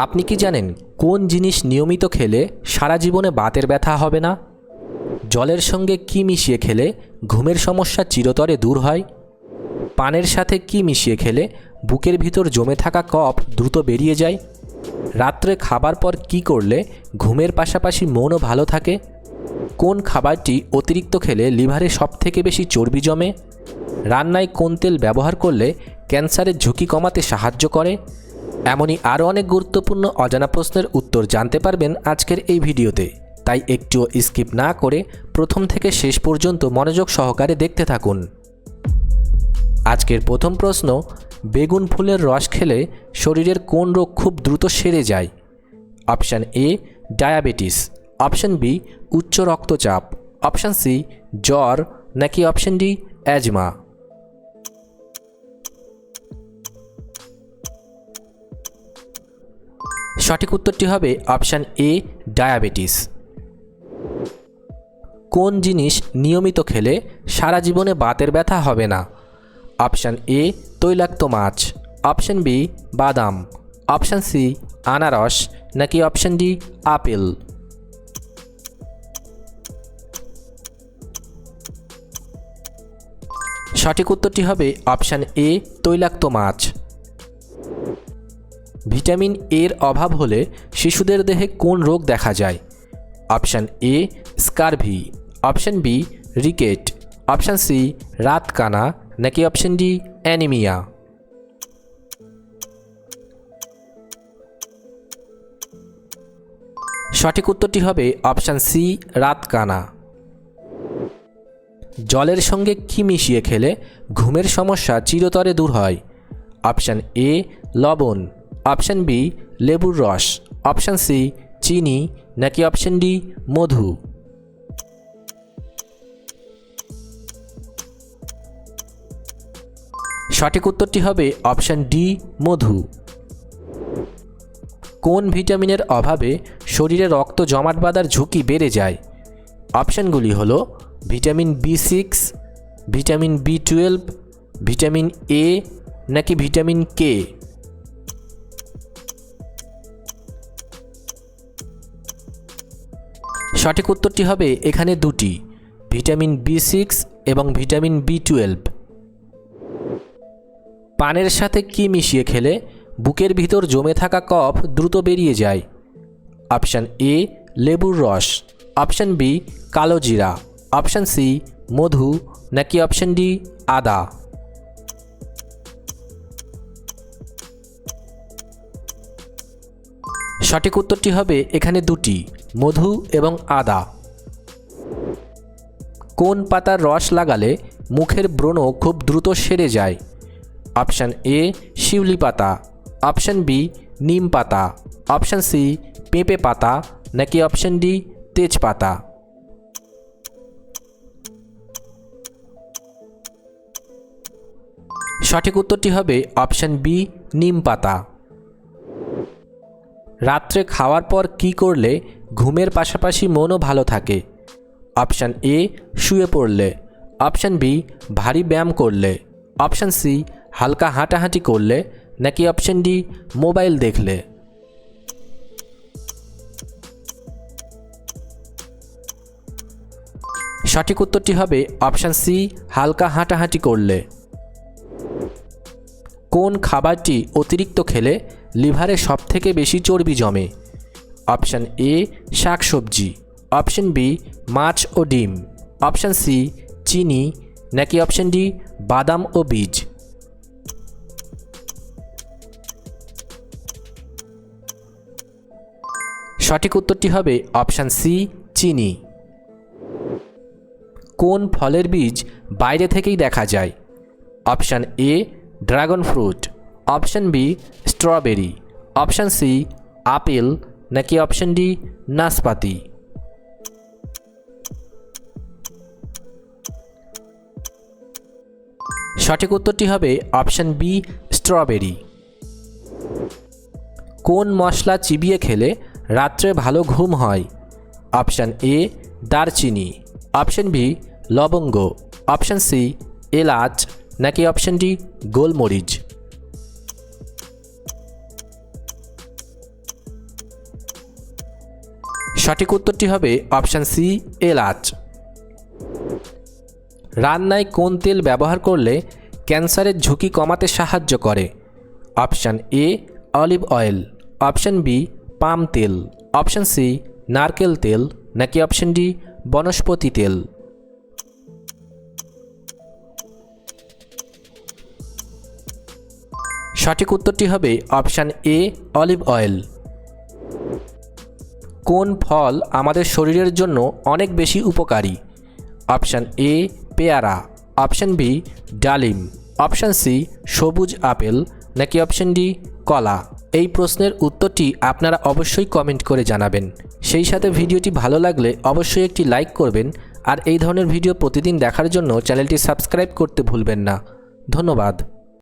আপনি কি জানেন কোন জিনিস নিয়মিত খেলে সারা জীবনে বাতের ব্যথা হবে না? জলের সঙ্গে কি মিশিয়ে খেলে ঘুমের সমস্যা চিরতরে দূর হয়? পানের সাথে কি মিশিয়ে খেলে বুকের ভিতর জমে থাকা কফ দ্রুত বেরিয়ে যায়? রাত্রে খাবার পর কি করলে ঘুমের পাশাপাশি মনও ভালো থাকে? কোন খাবারটি অতিরিক্ত খেলে লিভারে সবথেকে বেশি চর্বি জমে? রান্নায় কোন তেল ব্যবহার করলে ক্যান্সারের ঝুঁকি কমাতে সাহায্য করে? এমনই আরও অনেক গুরুত্বপূর্ণ অজানা প্রশ্নের উত্তর জানতে পারবেন আজকের এই ভিডিওতে। তাই একটুও স্কিপ না করে প্রথম থেকে শেষ পর্যন্ত মনোযোগ সহকারে দেখতে থাকুন। আজকের প্রথম প্রশ্ন, বেগুন ফুলের রস খেলে শরীরের কোন রোগ খুব দ্রুত সেরে যায়? Option A, diabetes. Option B, উচ্চ রক্তচাপ। অপশান সি, জ্বর। নাকি অপশান ডি, অ্যাজমা। সঠিক উত্তরটি হবে অপশান এ, ডায়াবেটিস। কোন জিনিস নিয়মিত খেলে সারা জীবনে বাতের ব্যথা হবে না? অপশান এ, তৈলাক্ত মাছ। অপশান বি, বাদাম। অপশান সি, আনারস। নাকি অপশান ডি, আপেল? সঠিক উত্তরটি হবে অপশান এ, তৈলাক্ত মাছ। ভিটামিন এর অভাব হলে শিশুদের দেহে কোন রোগ দেখা যায়? Option A scurvy. Option B rickets. Option C রাতকানা। নাকি অপশান ডি অ্যানিমিয়া? সঠিক উত্তরটি হবে অপশান সি রাতকানা। জলের সঙ্গে কি মিশিয়ে খেলে ঘুমের সমস্যা চিরতরে দূর হয়? অপশান এ লবণ। অপশান বি, লেবুর রস। অপশান সি, চিনি। নাকি অপশান ডি, মধু? সঠিক উত্তরটি হবে অপশান ডি, মধু। কোন ভিটামিনের অভাবে শরীরে রক্ত জমাট বাঁধার ঝুঁকি বেড়ে যায়? অপশানগুলি হলো vitamin B six, vitamin B twelve, vitamin A, নাকি ভিটামিন কে? সঠিক উত্তরটি হবে এখানে দুটি, ভিটামিন বি সিক্স এবং ভিটামিন বি টুয়েলভ। পানের সাথে কি মিশিয়ে খেলে বুকের ভিতর জমে থাকা কফ দ্রুত বেরিয়ে যায়? অপশান এ, লেবুর রস। অপশান বি, কালো জিরা। অপশান সি, মধু। নাকি অপশান ডি, আদা? সঠিক উত্তরটি হবে এখানে দুটি মধু এবং আদা। কোন পাতার রস লাগালে মুখের ব্রণ খুব দ্রুত সেরে যায়? অপশান এ, শিউলি পাতা। অপশান বি, নিম পাতা। অপশান সি, পেঁপে পাতা। নাকি অপশান ডি তেজপাতা সঠিক উত্তরটি হবে অপশান বি, নিম পাতা। রাত্রে খাওয়ার পর কি করলে ঘুমের পাশাপাশি মনও ভালো থাকে। অপশান এ শুয়ে পড়লে। অপশান বি ভারী ব্যায়াম করলে। অপশান সি হালকা হাঁটাহাঁটি করলে। নাকি অপশান ডি মোবাইল দেখলে। সঠিক উত্তরটি হবে অপশান সি হালকা হাঁটাহাঁটি করলে। কোন খাবারটি অতিরিক্ত খেলে লিভারে সবথেকে বেশি চর্বি জমে? অপশান এ শাকসবজি অপশান বি মাছ ও ডিম। অপশান সি চিনি। নাকি অপশান ডি বাদাম ও বীজ। সঠিক উত্তরটি হবে অপশান সি চিনি। কোন ফলের বীজ বাইরে থেকেই দেখা যায়? Option A dragon fruit option B strawberry option C apple নাকি অপশন ডি, নাশপাতি? সঠিক উত্তরটি হবে অপশান বি, স্ট্রবেরি। কোন মশলা চিবিয়ে খেলে রাত্রে ভালো ঘুম হয়? অপশান এ, দারচিনি। অপশান বি, লবঙ্গ। অপশান সি, এলাচ। নাকি অপশান ডি, গোলমরিচ? সঠিক উত্তরটি হবে অপশান সি, এলাচ। রান্নায় কোন তেল ব্যবহার করলে ক্যান্সারের ঝুঁকি কমাতে সাহায্য করে? Option A, olive oil. Option B, palm তেল। অপশান সি, নারকেল তেল। নাকি অপশান ডি, বনস্পতি তেল? সঠিক উত্তরটি হবে অপশান এ, অলিভ অয়েল। কোন ফল আমাদের শরীরের জন্য অনেক বেশি উপকারী? অপশান এ পেয়ারা। অপশান বি ডালিম। অপশান সি সবুজ আপেল। নাকি অপশান ডি কলা? এই প্রশ্নের উত্তরটি আপনারা অবশ্যই কমেন্ট করে জানাবেন। সেই সাথে ভিডিওটি ভালো লাগলে অবশ্যই একটি লাইক করবেন আর এই ধরনের ভিডিও প্রতিদিন দেখার জন্য চ্যানেলটি সাবস্ক্রাইব করতে ভুলবেন না। ধন্যবাদ।